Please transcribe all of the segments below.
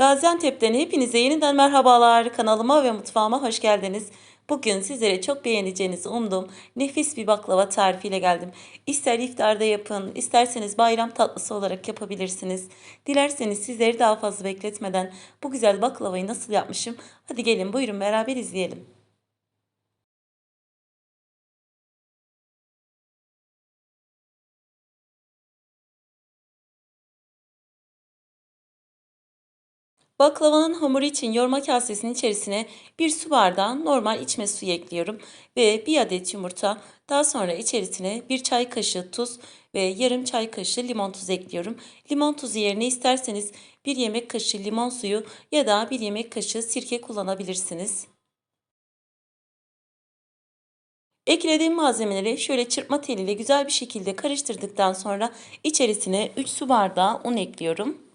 Gaziantep'ten hepinize yeniden merhabalar. Kanalıma ve mutfağıma hoş geldiniz. Bugün sizlere çok beğeneceğinizi umduğum nefis bir baklava tarifiyle geldim. İster iftarda yapın, isterseniz bayram tatlısı olarak yapabilirsiniz. Dilerseniz sizleri daha fazla bekletmeden bu güzel baklavayı nasıl yapmışım? Hadi gelin buyurun beraber izleyelim. Baklavanın hamuru için yoğurma kasesinin içerisine bir su bardağı normal içme suyu ekliyorum ve bir adet yumurta daha sonra içerisine bir çay kaşığı tuz ve yarım çay kaşığı limon tuzu ekliyorum. Limon tuzu yerine isterseniz bir yemek kaşığı limon suyu ya da bir yemek kaşığı sirke kullanabilirsiniz. Eklediğim malzemeleri şöyle çırpma teliyle güzel bir şekilde karıştırdıktan sonra içerisine 3 su bardağı un ekliyorum.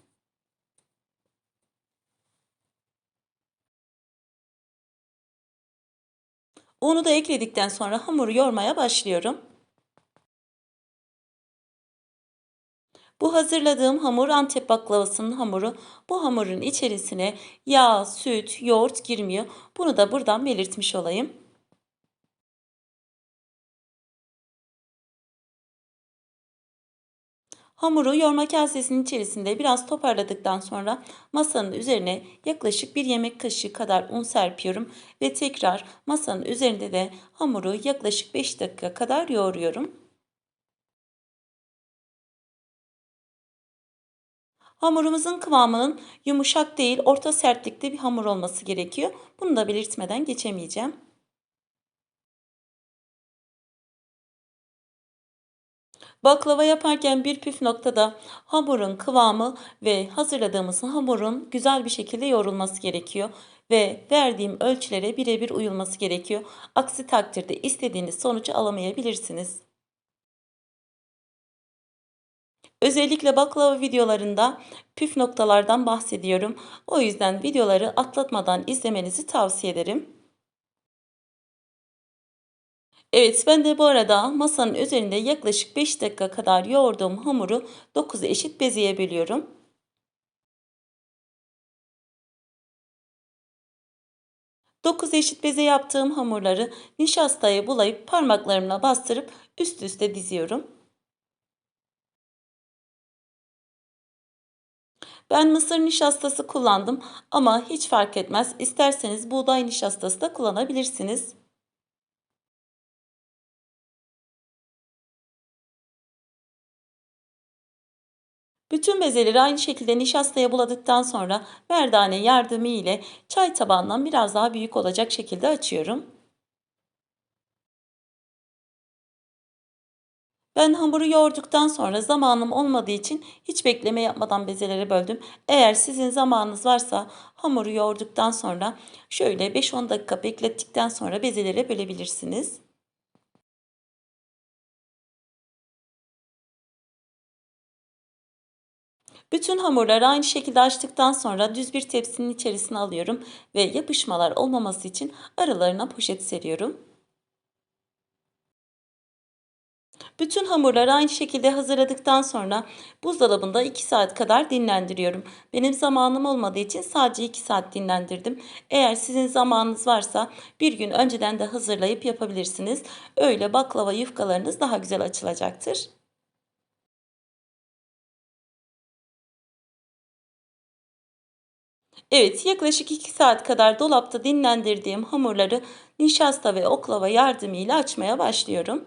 Unu da ekledikten sonra hamuru yoğurmaya başlıyorum. Bu hazırladığım hamur Antep baklavasının hamuru. Bu hamurun içerisine yağ, süt, yoğurt girmiyor. Bunu da buradan belirtmiş olayım. Hamuru yoğurma kasesinin içerisinde biraz toparladıktan sonra masanın üzerine yaklaşık bir yemek kaşığı kadar un serpiyorum ve tekrar masanın üzerinde de hamuru yaklaşık 5 dakika kadar yoğuruyorum. Hamurumuzun kıvamının yumuşak değil orta sertlikte bir hamur olması gerekiyor. Bunu da belirtmeden geçemeyeceğim. Baklava yaparken bir püf nokta da hamurun kıvamı ve hazırladığımız hamurun güzel bir şekilde yoğrulması gerekiyor ve verdiğim ölçülere birebir uyulması gerekiyor. Aksi takdirde istediğiniz sonucu alamayabilirsiniz. Özellikle baklava videolarında püf noktalardan bahsediyorum. O yüzden videoları atlatmadan izlemenizi tavsiye ederim. Evet ben de bu arada masanın üzerinde yaklaşık 5 dakika kadar yoğurduğum hamuru 9 eşit bezeye bölüyorum. Dokuz eşit beze yaptığım hamurları nişastaya bulayıp parmaklarımla bastırıp üst üste diziyorum. Ben mısır nişastası kullandım ama hiç fark etmez. İsterseniz buğday nişastası da kullanabilirsiniz. Bütün bezeleri aynı şekilde nişastaya buladıktan sonra merdane yardımı ile çay tabağından biraz daha büyük olacak şekilde açıyorum. Ben hamuru yoğurduktan sonra zamanım olmadığı için hiç bekleme yapmadan bezeleri böldüm. Eğer sizin zamanınız varsa hamuru yoğurduktan sonra şöyle 5-10 dakika beklettikten sonra bezelere bölebilirsiniz. Bütün hamurları aynı şekilde açtıktan sonra düz bir tepsinin içerisine alıyorum ve yapışmalar olmaması için aralarına poşet seriyorum. Bütün hamurları aynı şekilde hazırladıktan sonra buzdolabında 2 saat kadar dinlendiriyorum. Benim zamanım olmadığı için sadece 2 saat dinlendirdim. Eğer sizin zamanınız varsa bir gün önceden de hazırlayıp yapabilirsiniz. Öyle baklava yufkalarınız daha güzel açılacaktır. Evet, yaklaşık 2 saat kadar dolapta dinlendirdiğim hamurları nişasta ve oklava yardımıyla açmaya başlıyorum.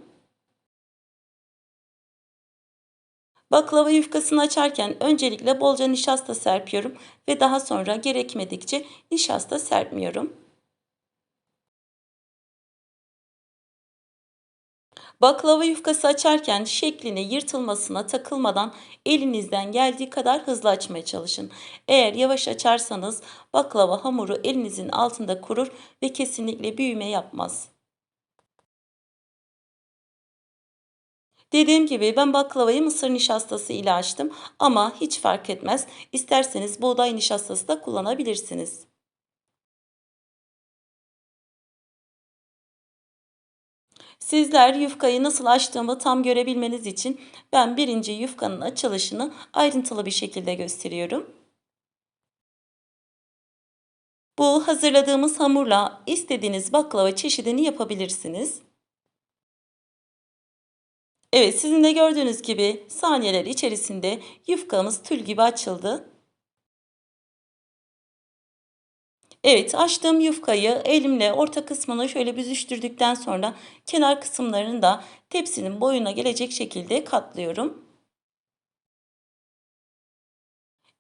Baklava yufkasını açarken öncelikle bolca nişasta serpiyorum ve daha sonra gerekmedikçe nişasta serpmiyorum. Baklava yufkası açarken şekline yırtılmasına takılmadan elinizden geldiği kadar hızlı açmaya çalışın. Eğer yavaş açarsanız baklava hamuru elinizin altında kurur ve kesinlikle büyüme yapmaz. Dediğim gibi ben baklavayı mısır nişastası ile açtım ama hiç fark etmez. İsterseniz buğday nişastası da kullanabilirsiniz. Sizler yufkayı nasıl açtığımı tam görebilmeniz için ben birinci yufkanın açılışını ayrıntılı bir şekilde gösteriyorum. Bu hazırladığımız hamurla istediğiniz baklava çeşidini yapabilirsiniz. Evet, sizin de gördüğünüz gibi saniyeler içerisinde yufkamız tül gibi açıldı. Evet, açtığım yufkayı elimle orta kısmını şöyle büzüştürdükten sonra kenar kısımlarını da tepsinin boyuna gelecek şekilde katlıyorum.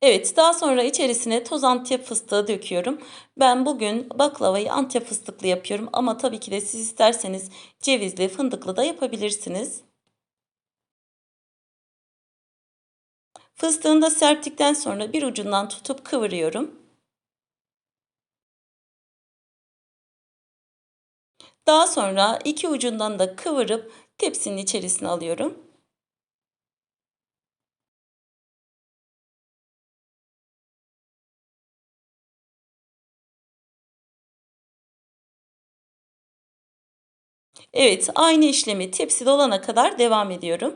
Evet, daha sonra içerisine toz antep fıstığı döküyorum. Ben bugün baklavayı antep fıstıklı yapıyorum ama tabii ki de siz isterseniz cevizli, fındıklı da yapabilirsiniz. Fıstığını da serptikten sonra bir ucundan tutup kıvırıyorum. Daha sonra iki ucundan da kıvırıp tepsinin içerisine alıyorum. Evet, aynı işlemi tepsi dolana kadar devam ediyorum.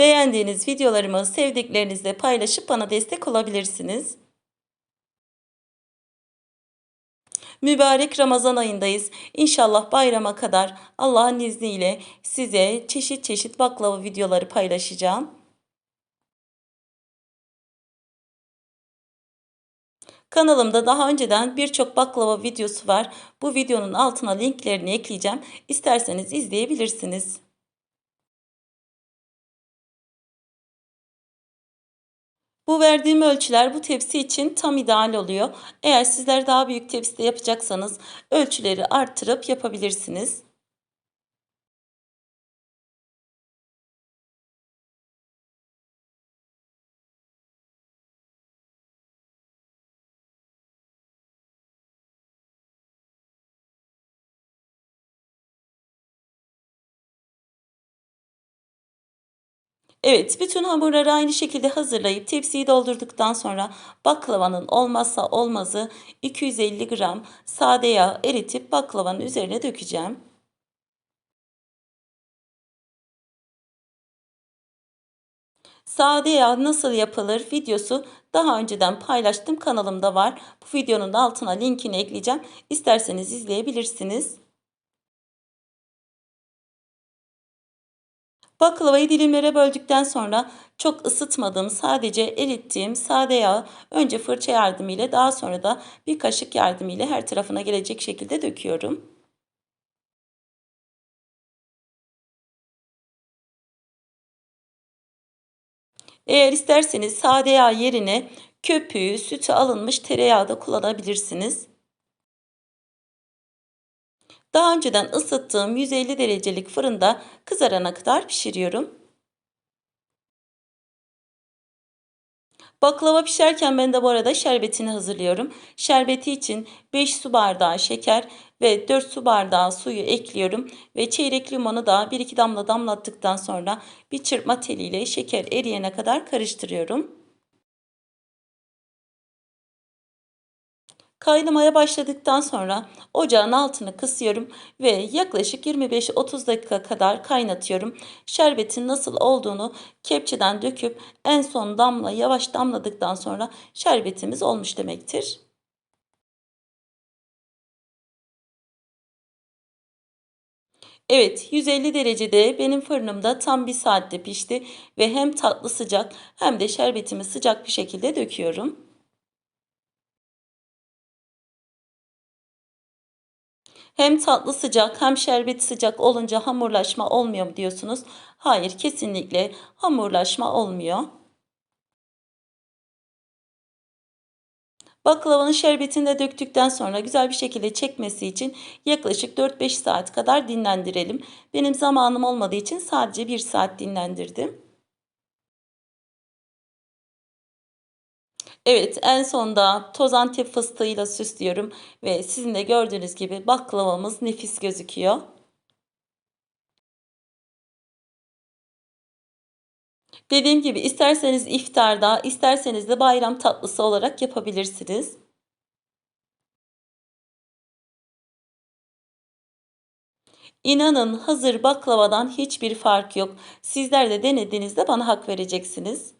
Beğendiğiniz videolarımı sevdiklerinizle paylaşıp bana destek olabilirsiniz. Mübarek Ramazan ayındayız. İnşallah bayrama kadar Allah'ın izniyle size çeşit çeşit baklava videoları paylaşacağım. Kanalımda daha önceden birçok baklava videosu var. Bu videonun altına linklerini ekleyeceğim. İsterseniz izleyebilirsiniz. Bu verdiğim ölçüler bu tepsi için tam ideal oluyor. Eğer sizler daha büyük tepside yapacaksanız ölçüleri arttırıp yapabilirsiniz. Evet, bütün hamurları aynı şekilde hazırlayıp tepsiyi doldurduktan sonra baklavanın olmazsa olmazı 250 gram sade yağ eritip baklavanın üzerine dökeceğim. Sade yağ nasıl yapılır videosu daha önceden paylaştım kanalımda var. Bu videonun altına linkini ekleyeceğim. İsterseniz izleyebilirsiniz. Baklavayı dilimlere böldükten sonra çok ısıtmadığım sadece erittiğim sade yağı önce fırça yardımıyla daha sonra da bir kaşık yardımıyla her tarafına gelecek şekilde döküyorum. Eğer isterseniz sade yağ yerine köpüğü, sütü alınmış tereyağı da kullanabilirsiniz. Daha önceden ısıttığım 150 derecelik fırında kızarana kadar pişiriyorum. Baklava pişerken ben de bu arada şerbetini hazırlıyorum. Şerbeti için 5 su bardağı şeker ve 4 su bardağı suyu ekliyorum. Ve çeyrek limonu da 1-2 damla damlattıktan sonra bir çırpma teliyle şeker eriyene kadar karıştırıyorum. Kaynamaya başladıktan sonra ocağın altını kısıyorum ve yaklaşık 25-30 dakika kadar kaynatıyorum. Şerbetin nasıl olduğunu kepçeden döküp en son damla yavaş damladıktan sonra şerbetimiz olmuş demektir. Evet 150 derecede benim fırınımda tam bir saatte pişti ve hem tatlı sıcak hem de şerbetimi sıcak bir şekilde döküyorum. Hem tatlı sıcak hem şerbeti sıcak olunca hamurlaşma olmuyor mu diyorsunuz? Hayır kesinlikle hamurlaşma olmuyor. Baklavanın şerbetini de döktükten sonra güzel bir şekilde çekmesi için yaklaşık 4-5 saat kadar dinlendirelim. Benim zamanım olmadığı için sadece 1 saat dinlendirdim. Evet, en sonda toz antep fıstığıyla süslüyorum ve sizin de gördüğünüz gibi baklavamız nefis gözüküyor. Dediğim gibi isterseniz iftarda, isterseniz de bayram tatlısı olarak yapabilirsiniz. İnanın hazır baklavadan hiçbir fark yok. Sizler de denediğinizde bana hak vereceksiniz.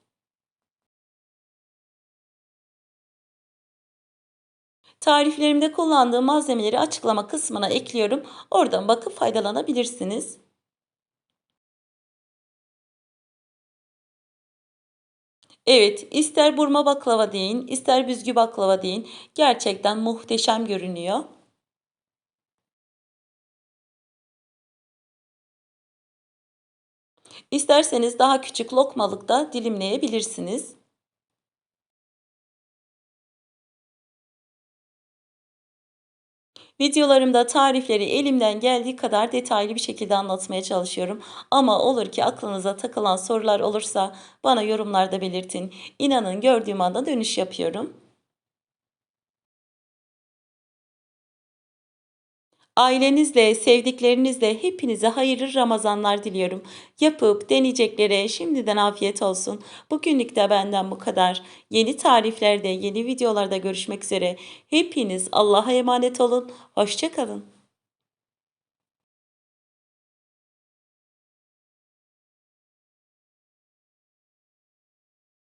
Tariflerimde kullandığım malzemeleri açıklama kısmına ekliyorum. Oradan bakıp faydalanabilirsiniz. Evet, ister burma baklava deyin, ister büzgü baklava deyin. Gerçekten muhteşem görünüyor. İsterseniz daha küçük lokmalıkta dilimleyebilirsiniz. Videolarımda tarifleri elimden geldiği kadar detaylı bir şekilde anlatmaya çalışıyorum. Ama olur ki aklınıza takılan sorular olursa bana yorumlarda belirtin. İnanın gördüğüm anda dönüş yapıyorum. Ailenizle, sevdiklerinizle hepinize hayırlı Ramazanlar diliyorum. Yapıp deneyeceklere şimdiden afiyet olsun. Bugünlük de benden bu kadar. Yeni tariflerde, yeni videolarda görüşmek üzere. Hepiniz Allah'a emanet olun. Hoşçakalın.